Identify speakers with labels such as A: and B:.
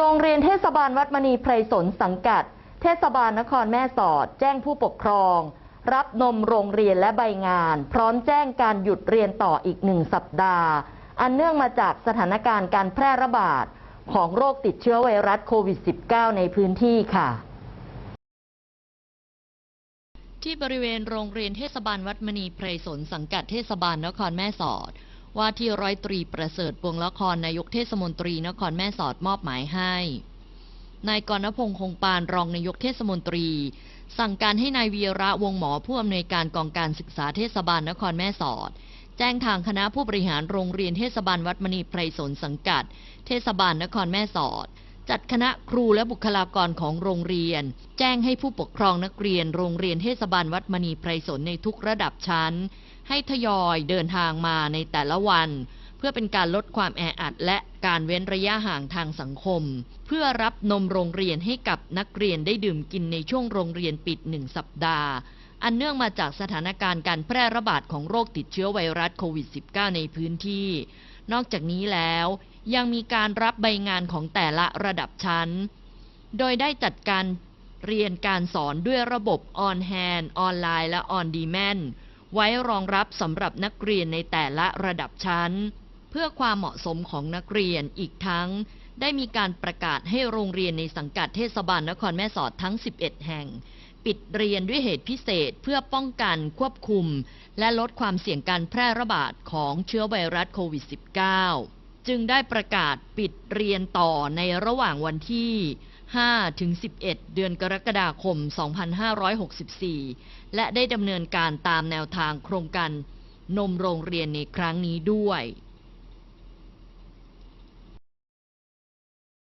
A: โรงเรียนเทศบาลวัดมณีไพรสนสังกัด เทศบาลนครแม่สอด แจ้งผู้ปกครอง รับนมโรงเรียนและใบงาน พร้อมแจ้งการหยุดเรียนต่ออีกหนึ่งสัปดาห์ อันเนื่องมาจากสถานการณ์การแพร่ระบาดของโรคติดเชื้อไวรัสโควิด -19 ในพื้นที่ค่ะ
B: ที่บริเวณโรงเรียนเทศบาลวัดมณีไพรสนสังกัดเทศบาลนครแม่สอด ว่าที่ร้อยตรีประเสริฐปวงละครนายกเทศมนตรีนครแม่สอดมอบหมายให้ นายกรณพงษ์คงปานรองนายกเทศมนตรี สั่งการให้นายวีระวงหมอผู้อำนวยการกองการศึกษาเทศบาลนครแม่สอด แจ้งทางคณะผู้บริหารโรงเรียนเทศบาลวัดมณีไพรสนสังกัด เทศบาลนครแม่สอด จัดคณะครูและบุคลากรของโรงเรียน แจ้งให้ผู้ปกครองนักเรียนโรงเรียนเทศบาลวัดมณีไพรสนในทุกระดับชั้น ให้ทยอยเดินทางมาในแต่ละวัน เพื่อเป็นการลดความแออัดและการเว้นระยะห่างทางสังคม เพื่อรับนมโรงเรียนให้กับนักเรียนได้ดื่มกินในช่วงโรงเรียนปิดหนึ่งสัปดาห์ อันเนื่องมาจากสถานการณ์การแพร่ระบาดของโรคติดเชื้อไวรัสโควิด -19 ในพื้นที่ นอกจากนี้แล้วยังมีการรับใบงานของแต่ละระดับชั้น โดยได้จัดการเรียนการสอนด้วยระบบออนแฮนออนไลน์และออนดีแมนไว้รองรับสำหรับนักเรียนในแต่ละระดับชั้น เพื่อความเหมาะสมของนักเรียนอีกทั้ง ได้มีการประกาศให้โรงเรียนในสังกัดเทศบาลนครแม่สอดทั้ง 11 แห่ง ปิดเรียนด้วยเหตุพิเศษเพื่อป้องกันควบคุม และลดความเสี่ยงการแพร่ระบาดของเชื้อไวรัสโควิด -19 จึงได้ประกาศปิดเรียนต่อในระหว่างวันที่5ถึง11 เดือนกรกฎาคม 2564 และได้ดำเนินการตามแนวทางโครงการนมโรงเรียนในครั้งนี้ด้วย